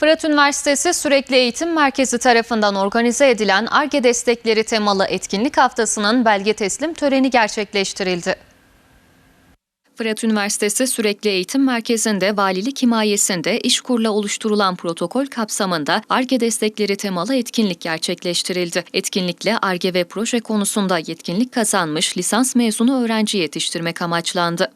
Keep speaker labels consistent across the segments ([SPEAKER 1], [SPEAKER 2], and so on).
[SPEAKER 1] Fırat Üniversitesi Sürekli Eğitim Merkezi tarafından organize edilen ARGE destekleri temalı etkinlik haftasının belge teslim töreni gerçekleştirildi. Fırat Üniversitesi Sürekli Eğitim Merkezi'nde valilik himayesinde İşkur'la oluşturulan protokol kapsamında ARGE destekleri temalı etkinlik gerçekleştirildi. Etkinlikle ARGE ve proje konusunda yetkinlik kazanmış lisans mezunu öğrenci yetiştirmek amaçlandı.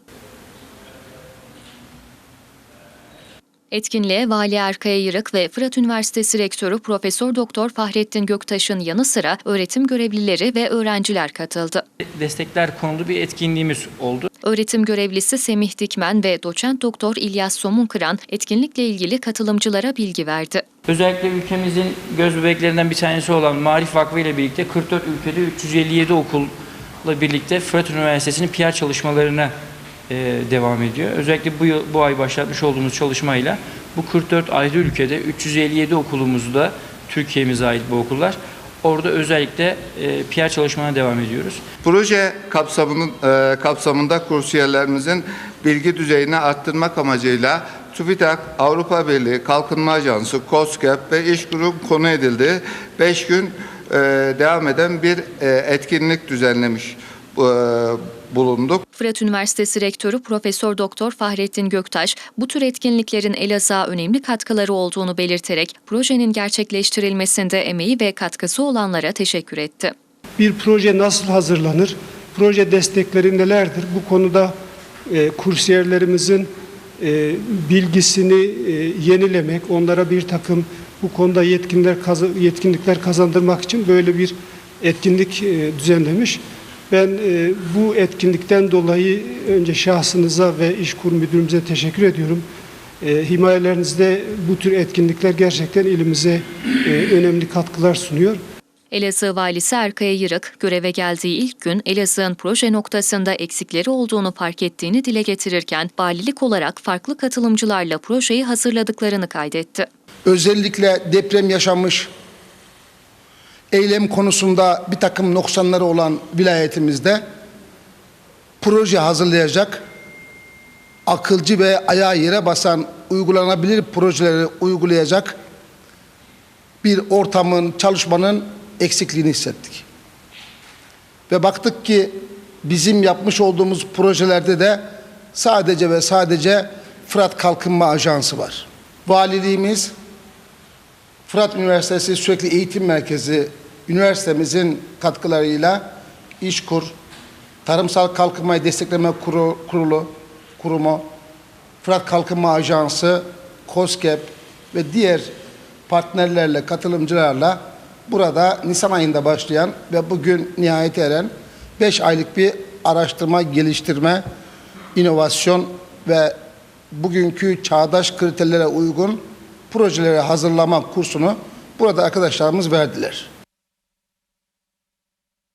[SPEAKER 1] Etkinliğe Vali Erkaya Yırık ve Fırat Üniversitesi Rektörü Profesör Doktor Fahrettin Göktaş'ın yanı sıra öğretim görevlileri ve öğrenciler katıldı.
[SPEAKER 2] destekler konulu bir etkinliğimiz oldu.
[SPEAKER 1] Öğretim görevlisi Semih Dikmen ve doçent doktor İlyas Somunkıran etkinlikle ilgili katılımcılara bilgi verdi.
[SPEAKER 2] Özellikle ülkemizin göz bebeklerinden bir tanesi olan Marif Vakfı ile birlikte 44 ülkede 357 okulla birlikte Fırat Üniversitesi'nin PR çalışmalarına devam ediyor. Özellikle bu, yıl, bu ay başlatmış olduğumuz çalışmayla bu 44 ayrı ülkede 357 okulumuzda Türkiye'mize ait bu okullar. Orada özellikle e, PR çalışmalarına devam ediyoruz.
[SPEAKER 3] Proje kapsamının, e, kapsamında kursiyerlerimizin bilgi düzeyini arttırmak amacıyla TÜBİTAK, Avrupa Birliği, Kalkınma Ajansı, KOSGEB ve İşkur'un konu edildiği 5 gün e, devam eden bir e, etkinlik düzenlemiş e, bulunduk.
[SPEAKER 1] Fırat Üniversitesi Rektörü Profesör Doktor Fahrettin Göktaş bu tür etkinliklerin Elazığ'a önemli katkıları olduğunu belirterek projenin gerçekleştirilmesinde emeği ve katkısı olanlara teşekkür etti.
[SPEAKER 4] bir proje nasıl hazırlanır, proje destekleri nelerdir? Bu konuda e, kursiyerlerimizin e, bilgisini e, yenilemek, onlara bir takım bu konuda yetkinler yetkinlikler kazandırmak için böyle bir etkinlik e, düzenlemiş. Ben e, bu etkinlikten dolayı önce şahsınıza ve İşkur Müdürümüze teşekkür ediyorum. E, himayelerinizde bu tür etkinlikler gerçekten ilimize e, önemli katkılar sunuyor.
[SPEAKER 1] Elazığ Valisi Erkaya Yırık, göreve geldiği ilk gün Elazığ'ın proje noktasında eksikleri olduğunu fark ettiğini dile getirirken, valilik olarak farklı katılımcılarla projeyi hazırladıklarını kaydetti.
[SPEAKER 5] özellikle deprem yaşanmış eylem konusunda bir takım noksanları olan vilayetimizde proje hazırlayacak, akılcı ve ayağı yere basan uygulanabilir projeleri uygulayacak bir ortamın, çalışmanın eksikliğini hissettik. Ve baktık ki bizim yapmış olduğumuz projelerde de sadece ve sadece Fırat Kalkınma Ajansı var. Valiliğimiz Fırat Üniversitesi Sürekli Eğitim Merkezi üniversitemizin katkılarıyla İşkur, Tarımsal Kalkınmayı Destekleme Kuru- Kurulu, Kurumu, Fırat Kalkınma Ajansı, KOSGEB ve diğer partnerlerle, katılımcılarla burada Nisan ayında başlayan ve bugün nihayet eren 5 aylık bir araştırma, geliştirme, inovasyon ve bugünkü çağdaş kriterlere uygun projeleri hazırlama kursunu burada arkadaşlarımız verdiler.